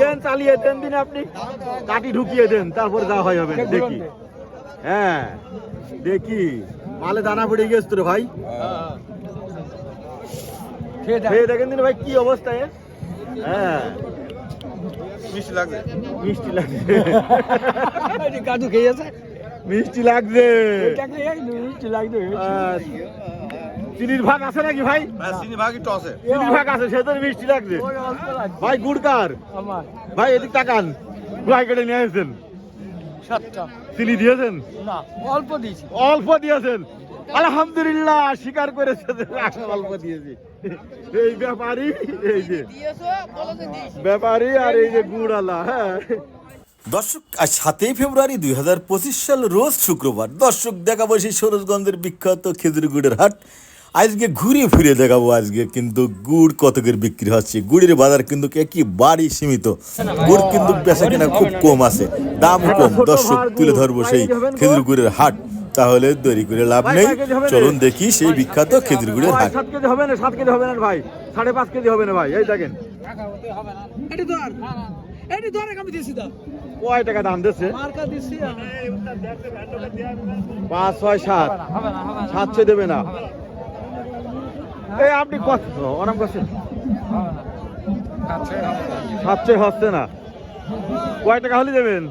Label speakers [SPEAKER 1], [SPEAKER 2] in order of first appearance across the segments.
[SPEAKER 1] দেন চালিয়ে দেন দিন আপনি কাটি ঢুকিয়ে দেন তারপর যা হয় হবে দেখি। হ্যাঁ দেখি। মালে দানা পড়ে গেছে তোর ভাই। খেয়ে দেখেন দিন ভাই কি অবস্থা? হ্যাঁ।
[SPEAKER 2] মিষ্টি লাগছে।
[SPEAKER 1] মিষ্টি লাগছে।
[SPEAKER 3] কাজু খেয়েছে।
[SPEAKER 1] মিষ্টি লাগছে।
[SPEAKER 3] মিষ্টি লাগবে
[SPEAKER 1] আহ, চিনির ভাগ আছে নাকি ভাই?
[SPEAKER 2] হ্যাঁ চিনি ভাগই টসে
[SPEAKER 1] চিনির ভাগ আছে সে তো মিষ্টি লাগছে। ভাই গুড় কার? ভাই এদিক তাকান। ভাই কেটে নিয়ে
[SPEAKER 3] সাতটা।
[SPEAKER 1] চিনি দিয়েছেন?
[SPEAKER 3] না অল্প দিয়েছি।
[SPEAKER 1] অল্প দিয়েছেন। আলহামদুলিল্লাহ স্বীকার করেছে অল্প দিয়েছি। এই ব্যাপারী এই যে। ব্যাপারী আর এই যে গুড়ালা হ্যাঁ।
[SPEAKER 4] দর্শক আজ সাতই ফেব্রুয়ারি দুই হাজার পঁচিশ সাল রোজ শুক্রবার। দর্শক দেখাবো সেই সরোজগঞ্জের বিখ্যাত খেজুর গুড়ের হাট। আজকে ঘুরে ফিরে দেখাবো আজকে কিন্তু গুড় কত করে বিক্রি হচ্ছে। গুড়ের বাজার কিন্তু একেবারেই সীমিত। গুড় কিন্তু বেচা কেনা খুব কম আছে। দাম কম। দর্শক তুলে ধরবো সেই খেজুর গুড়ের হাট। তাহলে দেরি করে লাভ নেই। চলুন দেখি সেই বিখ্যাত খেজুর গুড়ের হাট।
[SPEAKER 1] সাত কেজি হবে না সাত কেজি হবে না ভাই। সাড়ে পাঁচ কেজি হবে না ভাই এই দেখেন।
[SPEAKER 3] এটি ধর। এটি ধরে আমি দিছি দা
[SPEAKER 1] কয় টাকা দাম দিচ্ছে?
[SPEAKER 3] মার্কা দিছি
[SPEAKER 1] পাঁচ ছয় সাত। সাতশো দেবে না? এই আপনি কত? অনাম করছেন? সাতশো হচ্ছে না। কয় টাকা হলে দেবেন?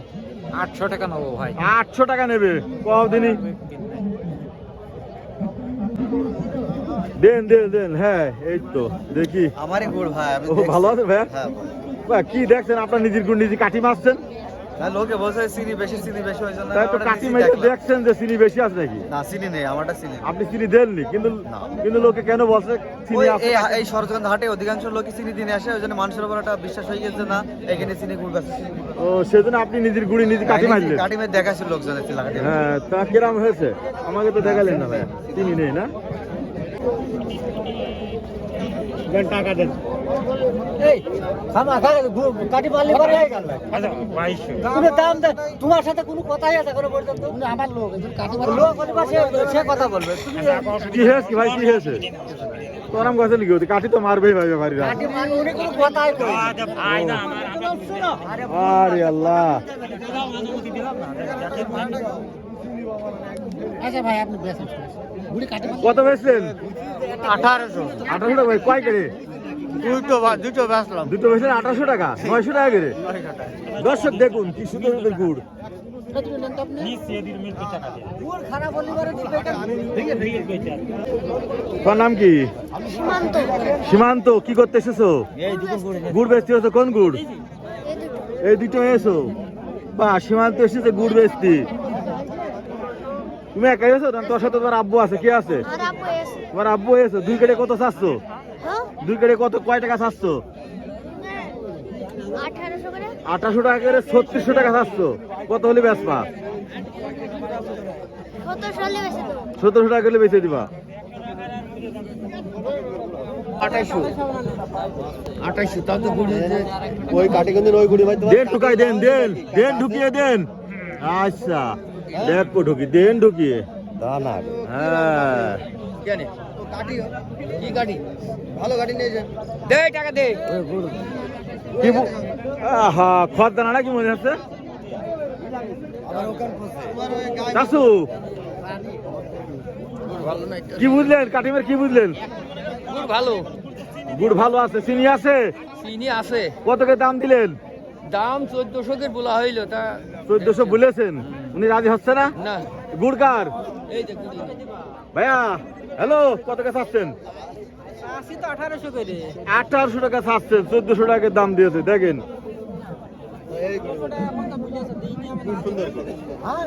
[SPEAKER 3] আটশো টাকা নেব ভাই।
[SPEAKER 1] আটশো টাকা নেবে। কদিনই দেন। দেন দেন হ্যাঁ এই তো দেখি।
[SPEAKER 5] আমারই গুড় ভাই
[SPEAKER 1] ও ভালো আছে ভাইয়া?
[SPEAKER 5] হ্যাঁ
[SPEAKER 1] বা, কি দেখছেন আপনার নিজের গুণ নিজে কাটি মারছেন?
[SPEAKER 5] না লোকে বলছে চিনি বেশি চিনি বেশি হয়েছে না
[SPEAKER 1] তো কাটি
[SPEAKER 5] নিজেই
[SPEAKER 1] দেখছেন যে চিনি বেশি আছে নাকি?
[SPEAKER 5] না চিনি নেই আমারটা চিনি
[SPEAKER 1] আপনি চিনি দেননি কিন্তু কিন্তু লোকে কেন বলছে চিনি আছে
[SPEAKER 5] এই এই সরজগঞ্জ হাটে অধিকাংশ চিনি দিনে আসে ওই জন্য মানুষের উপর একটা বিশ্বাস হয়ে গেছে না এখানে চিনি গুড় বেচে
[SPEAKER 1] ও সেজন্য আপনি নিজের গুড়ি নিজে কাটি মারলেন।
[SPEAKER 5] কাটি মেয়ে দেখাচ্ছে লোকজনের চিলা
[SPEAKER 1] হ্যাঁ তা কিরাম হয়েছে? আমাকে তো দেখালেন না ভাইয়া চিনি নেই না? দেন টাকা দেন
[SPEAKER 3] এই থামা কাটি মারলে পরে হয়ে গেল। তুমি দাম দে তোমার সাথে কোনো কথাই আছে কোনো পর্যন্ত? আমার লোক কাটি মারলে লোক সে সে কথা বলবে। তুমি
[SPEAKER 1] কি হয়েছে ভাই কি হয়েছে? তোর নাম লিখে হতে কাটি তো মারবেই ভাই ব্যাপারীরা।
[SPEAKER 3] কাটি মারলে উনি কোনো কথাই কই আরে
[SPEAKER 1] আরে আল্লাহ।
[SPEAKER 3] আচ্ছা ভাই আপনি বেসেন গুড়ি কাটি
[SPEAKER 1] কত বেচলেন?
[SPEAKER 3] আঠারোশো।
[SPEAKER 1] আঠারোশো টাকা ভাই কয় করে
[SPEAKER 3] দুটো দুটো বেসলাম
[SPEAKER 1] দুটো বেচলেন আঠারোশো টাকা? নয়শো টাকা করে দর্শক দেখুন কি সুন্দর সুন্দর গুড়। তোমার নাম কি? সীমান্ত। কি করতে এসেছ? গুড় বেচতে এসেছ কোন গুড়? এই দুটো। এসো বা সীমান্ত এসেছে গুড় বেচতি। তুমি একাই না তোর সাথে তোমার আব্বু আছে কে আছে? তোমার আব্বু এসো দুই কেটে কত চাচ্ছ?
[SPEAKER 6] হ্যাঁ?
[SPEAKER 1] দুই কেটে কত কয় টাকা চাচ্ছ? আঠাশো টাকা করে ছত্রিশশো টাকা চাচ্ছ। কত হলে
[SPEAKER 6] তো
[SPEAKER 1] সতেরোশো টাকা করে বেঁচে দিবা।
[SPEAKER 3] আঠাইশো আঠাইশো তাও তো গুড়ি
[SPEAKER 5] ওই ওই গুড়ি ভাই
[SPEAKER 1] দেন ঢুকাই দেন দেন দেন ঢুকিয়ে দেন। আচ্ছা। দেখো ঢুকি দেন ঢুকিয়ে হ্যাঁ।
[SPEAKER 3] কেন
[SPEAKER 5] কাটি কি কাটি ভালো কাটি নিয়ে
[SPEAKER 3] দে টাকা দে।
[SPEAKER 1] কি বু- আহা খড় দানা কি মনে হচ্ছে কি বুঝলেন? কাটিমের কি বুঝলেন?
[SPEAKER 3] গুড় ভালো।
[SPEAKER 1] গুড় ভালো আছে চিনি আছে?
[SPEAKER 3] চিনি আছে।
[SPEAKER 1] কত করে দাম দিলেন?
[SPEAKER 3] দাম চোদ্দশো কে বলা হইল তা
[SPEAKER 1] চোদ্দশো বলেছেন? উনি রাজি হচ্ছে না?
[SPEAKER 3] না।
[SPEAKER 1] গুড় কার?
[SPEAKER 3] এই যে গুড়
[SPEAKER 1] ভাইয়া হ্যালো কত টাকা
[SPEAKER 3] আসছেন আঠারোশো
[SPEAKER 1] টাকা ছাড়ছেন চোদ্দশো টাকার দাম দিয়েছে দেখেন।
[SPEAKER 3] হ্যাঁ?